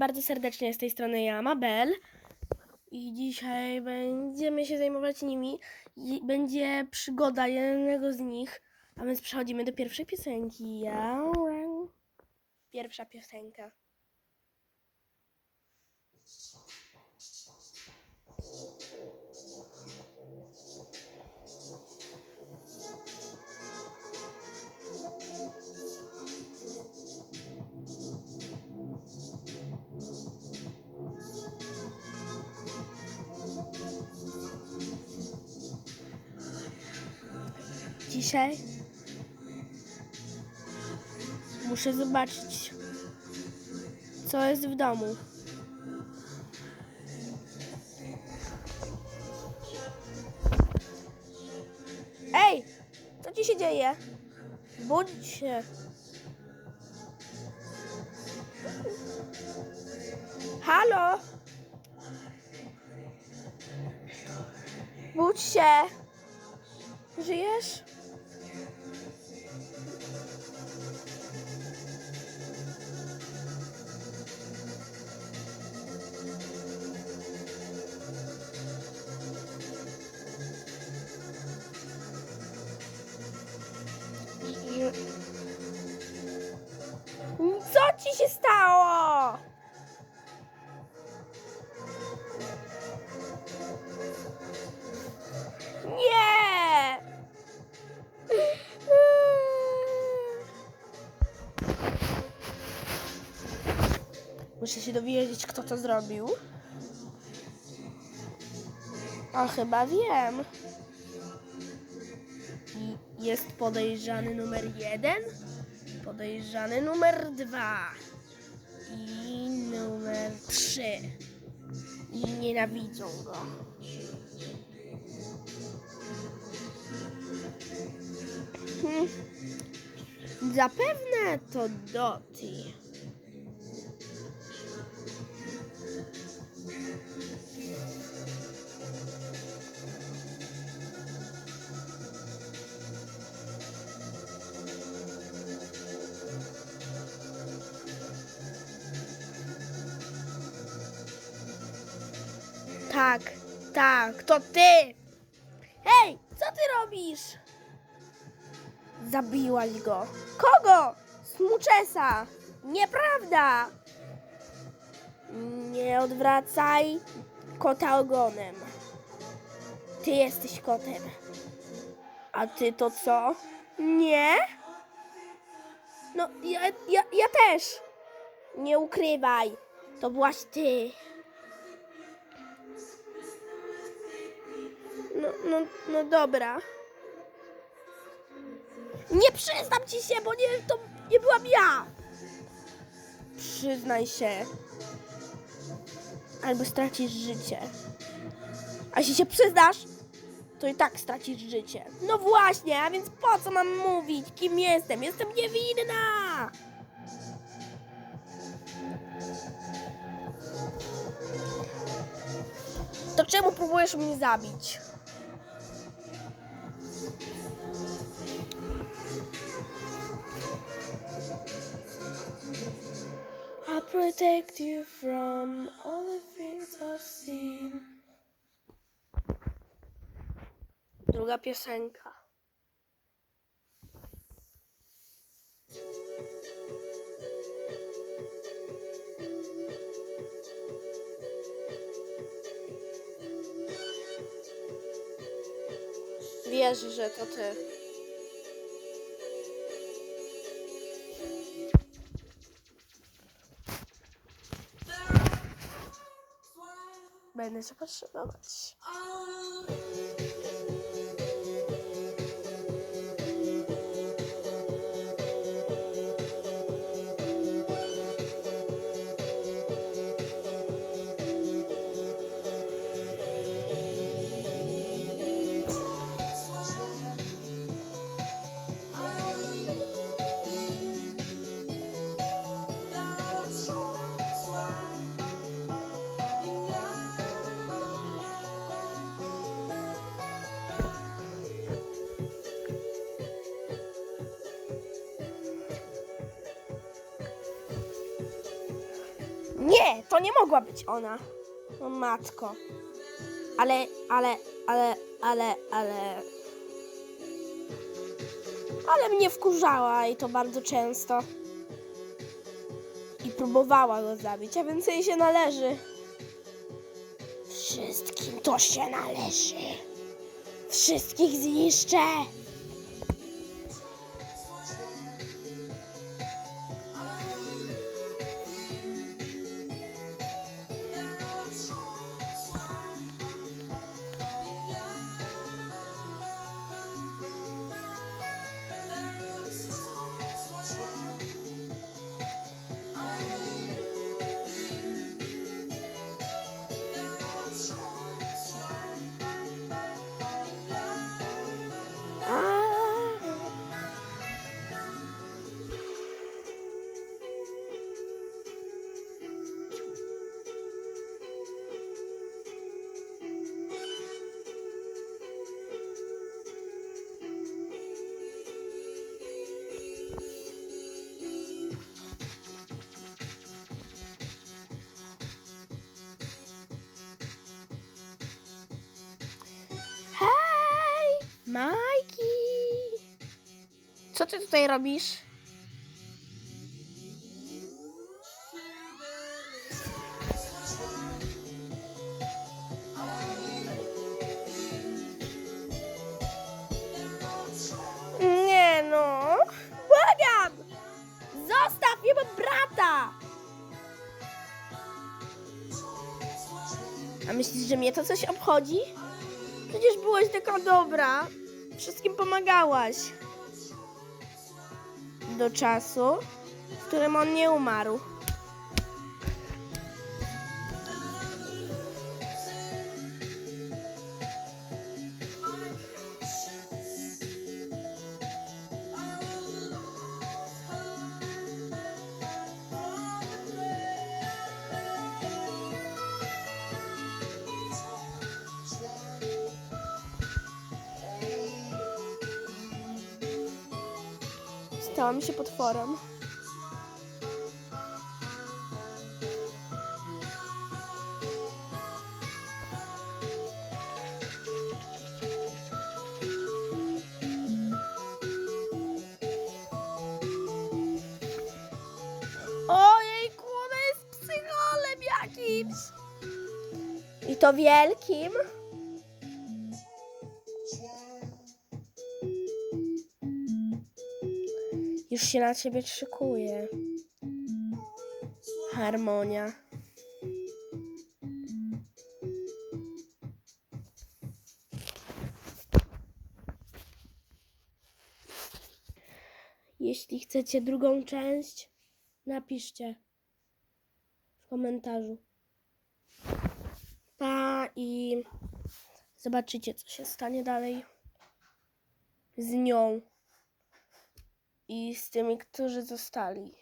Bardzo serdecznie z tej strony ja, Mabel. I dzisiaj będziemy się zajmować nimi. Będzie przygoda jednego z nich. A więc przechodzimy do pierwszej piosenki. Pierwsza piosenka. Dzisiaj muszę zobaczyć, co jest w domu. Ej, co ci się dzieje? Budź się. Halo? Budź się. Żyjesz? Się stało? Nie! Muszę się dowiedzieć, kto to zrobił. A chyba wiem. I jest podejrzany numer jeden, podejrzany numer dwa i numer trzy. I nienawidzą go. Hmm. Zapewne to Doti. Tak, to ty! Hej, co ty robisz? Zabiłaś go. Kogo? Smuczesa. Nieprawda. Nie odwracaj kota ogonem. Ty jesteś kotem. A ty to co? Nie? No, ja, ja, ja też. Nie ukrywaj. To byłaś ty. No, no, dobra. Nie przyznam ci się, bo nie, to nie byłam ja. Przyznaj się. Albo stracisz życie. A jeśli się przyznasz, to i tak stracisz życie. No właśnie, a więc po co mam mówić, kim jestem? Jestem niewinna! To czemu próbujesz mnie zabić? Protect you from all the things I've seen. Druga piosenka. Wiesz, że to ty. Ben de çalışmam. To nie mogła być ona. O matko. Ale, ale, ale, ale, ale... Ale mnie wkurzała i to bardzo często. I próbowała go zabić, a więc jej się należy. Wszystkim to się należy. Wszystkich zniszczę. Majki! Co ty tutaj robisz? Nie no, błagam! Zostaw jego brata! A myślisz, że mnie to coś obchodzi? Przecież byłaś taka dobra. Wszystkim pomagałaś. Do czasu, w którym on nie umarł. Stałam się potworem. Ojejku, ona jest psycholem jakimś. I to wielkim. Już się na ciebie szykuje. Harmonia. Jeśli chcecie drugą część, napiszcie w komentarzu. Pa i zobaczycie, co się stanie dalej z nią i z tymi, którzy zostali.